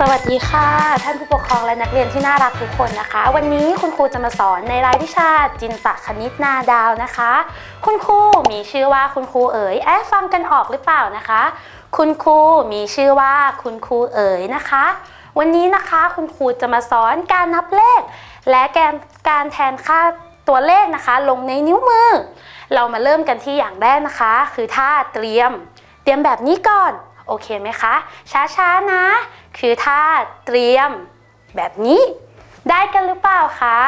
สวัสดีค่ะ ท่านผู้ปกครองและนักเรียนที่น่ารักทุกคนนะคะ วันนี้คุณครูจะมาสอนในรายวิชาจินตคณิตนาดาวนะคะ คุณครูมีชื่อว่าคุณครูเอ๋ยแอบฟังกันออกหรือเปล่านะคะ คุณครูมีชื่อว่าคุณครูเอ๋ยนะคะ วันนี้นะคะคุณครูจะมาสอนการนับเลข และการการแทนค่าตัวเลขนะคะ ลงในนิ้วมือ เรามาเริ่มกันที่อย่างแรกนะคะ คือท่าเตรียม เตรียมแบบนี้ก่อน โอเคไหมคะ ช้าๆนะ คือท่าเตรียมแบบนี้ ได้กันหรือเปล่าคะ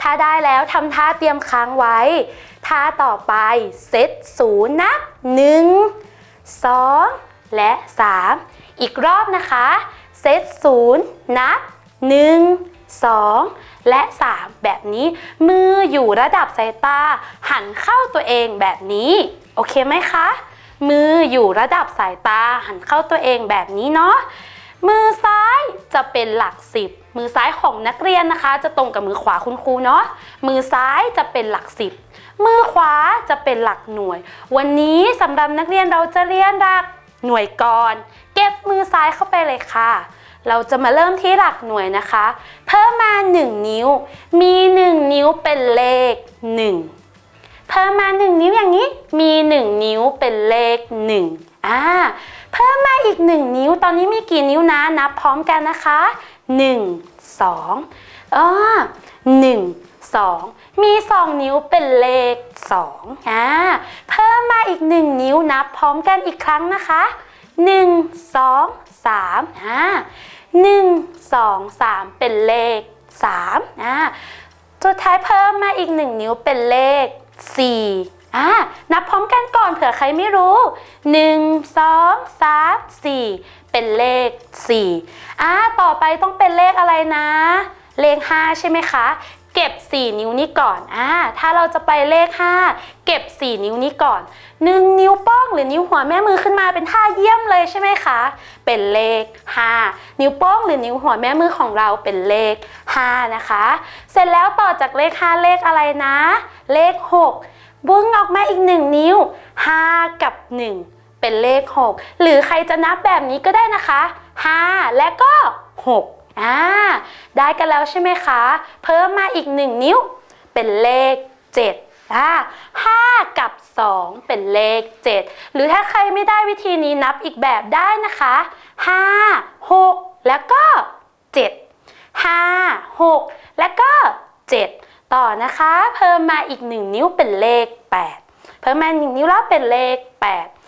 ถ้าได้แล้วทำท่าเตรียมค้างไว้ ท่าต่อไปเซตศูนย์นับหนึ่งสองและสามอีกรอบนะคะ เซตศูนย์นับหนึ่งสองและสามแบบนี้ มืออยู่ระดับสายตา หันเข้าตัวเองแบบนี้ โอเคไหมคะ มืออยู่ระดับสายตาหันเข้าตัวเองแบบนี้เนาะมือซ้ายจะเป็นหลักสิบมือซ้ายของนักเรียนนะคะ จะตรงกับมือขวาคุณครูเนาะมือซ้ายจะเป็นหลักสิบมือขวาจะเป็นหลักหน่วย วันนี้สำหรับนักเรียนเราจะเรียนหลักหน่วยก่อน เก็บมือซ้ายเข้าไปเลยค่ะ เราจะมาเริ่มที่หลักหน่วยนะคะ เพิ่มมา 1 นิ้ว มี 1 นิ้วเป็นเลข 1 เพิ่มมา 1 นิ้วอย่างนี้ มี 1 นิ้วเป็นเลข1อ่าเพิ่มมาอีก 1 นิ้ว ตอนนี้มีกี่นิ้วนะ นับพร้อมกันนะคะ 1 2อ่า1 2 มี 2 นิ้วเป็นเลข2อ่าเพิ่มมาอีก 1 นิ้วนับพร้อมกันอีกครั้งนะคะ 1 2 3อ่า1 2 3 เป็นเลข3อ่าสุดท้ายเพิ่มมาอีก 1 นิ้วเป็นเลข 4อ่านับพร้อมกันก่อนเผื่อใครไม่รู้ 1 2 3 4 เป็นเลข4อ่าต่อไปต้องเป็นเลขอะไรนะ เลข 5 ใช่ไหมคะ เก็บ 4 นิ้วนี้ก่อนอ่าถ้าเราจะไปเลข 5 เก็บ 4 นิ้วนี้ก่อน 1 นิ้วโป้งหรือนิ้วหัวแม่มือขึ้นมาเป็นท่าเยี่ยมเลยใช่ไหมคะ เป็นเลข 5 นิ้วโป้งหรือนิ้วหัวแม่มือของเราเป็นเลข 5 นะคะ เสร็จแล้วต่อจากเลข 5 เลขอะไรนะ เลข 6 บึ้งออกมาอีก 1 นิ้ว 5 กับ 1 เป็นเลข 6 หรือใครจะนับแบบนี้ก็ได้นะคะ 5 และก็ 6 อ่าได้กันแล้วใช่ไหมคะ เพิ่มมาอีก 1 นิ้ว เป็นเลข 7อ่า5กับ 2 เป็นเลข 7 หรือถ้าใครไม่ได้วิธีนี้นับอีกแบบได้นะคะ 5 6 แล้วก็ 7 5 6 แล้วก็ 7 ต่อนะคะ เพิ่มมาอีก 1 นิ้วเป็นเลข 8 เพิ่มมา1นิ้วแล้วเป็นเลข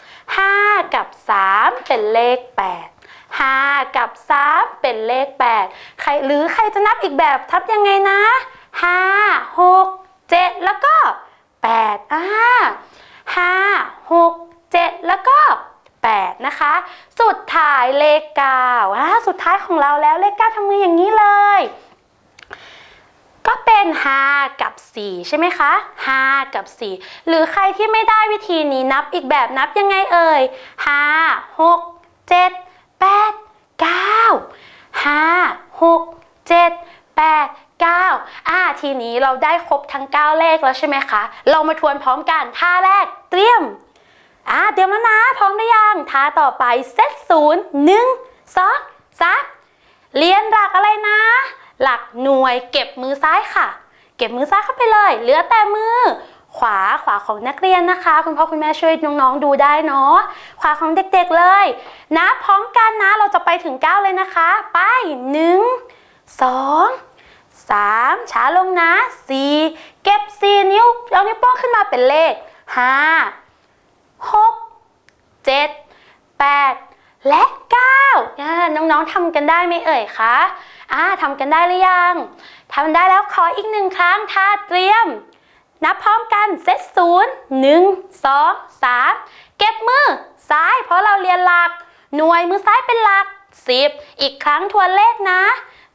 8 5 กับ 3 เป็นเลข 8 5 กับ 3 เป็นเลข 8 ใครหรือใครจะนับอีกแบบทับยังไงนะ 5 6 7 แล้วก็ 8อ่า5 6 7 แล้วก็ 8 นะคะ สุดท้ายเลข9อ่าสุดท้ายของเราแล้วเลข 9ทำมืออย่างนี้เลย ก็เป็น 5 กับ 4 ใช่ไหมคะ 5 กับ 4 หรือใครที่ไม่ได้วิธีนี้นับอีกแบบนับยังไงเอ่ย 5 6 7 5 6 7 8 9อ่าทีนี้เราได้ครบทั้ง 9 เลขแล้วใช่ไหมคะ เรามาทวนพร้อมกันท่าแรกเตรียมอ่าเตรียมแล้วนะ พร้อมหรือยังท่าต่อไปเซตศูนย์หนึ่งสองสามเรียนหลักอะไรนะ หลักหน่วยเก็บมือซ้ายค่ะ เก็บมือซ้ายเข้าไปเลย เหลือแต่มือ ขวาขวาของนักเรียนนะคะ คุณพ่อคุณแม่ช่วยน้องๆดูได้เนาะขวาของเด็กๆเลย นะพร้อมกันนะเราจะไปถึง 9 เลยนะคะ ไป 1 2 3 ช้าลงนะ 4 เก็บ 4 นิ้วเอานิ้วโป้งขึ้นมาเป็นเลข 5 6 7 8 และ9อ่าน้องๆทำกันได้ไหมเอ่ยคะอ่าทำกันได้หรือยังทำได้แล้วขออีกหนึ่งครั้งท่าเตรียม นับพร้อมกันเซตศูนย์หนึ่งสองสามเก็บมือซ้ายเพราะเราเรียนหลัก หน่วยมือซ้ายเป็นหลักสิบอีกครั้งทวนเลขนะ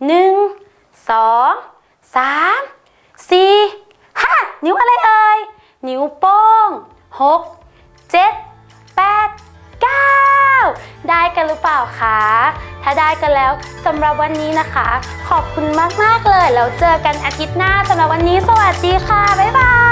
หนึ่งสองสามสี่ห้านิ้วอะไรเอ่ย นิ้วโป้งหกเจ็ด ได้กันหรือเปล่าคะ ถ้าได้กันแล้วสำหรับวันนี้นะคะ ขอบคุณมากๆเลย แล้วเจอกันอาทิตย์หน้าสำหรับวันนี้ สวัสดีค่ะ บ๊ายบาย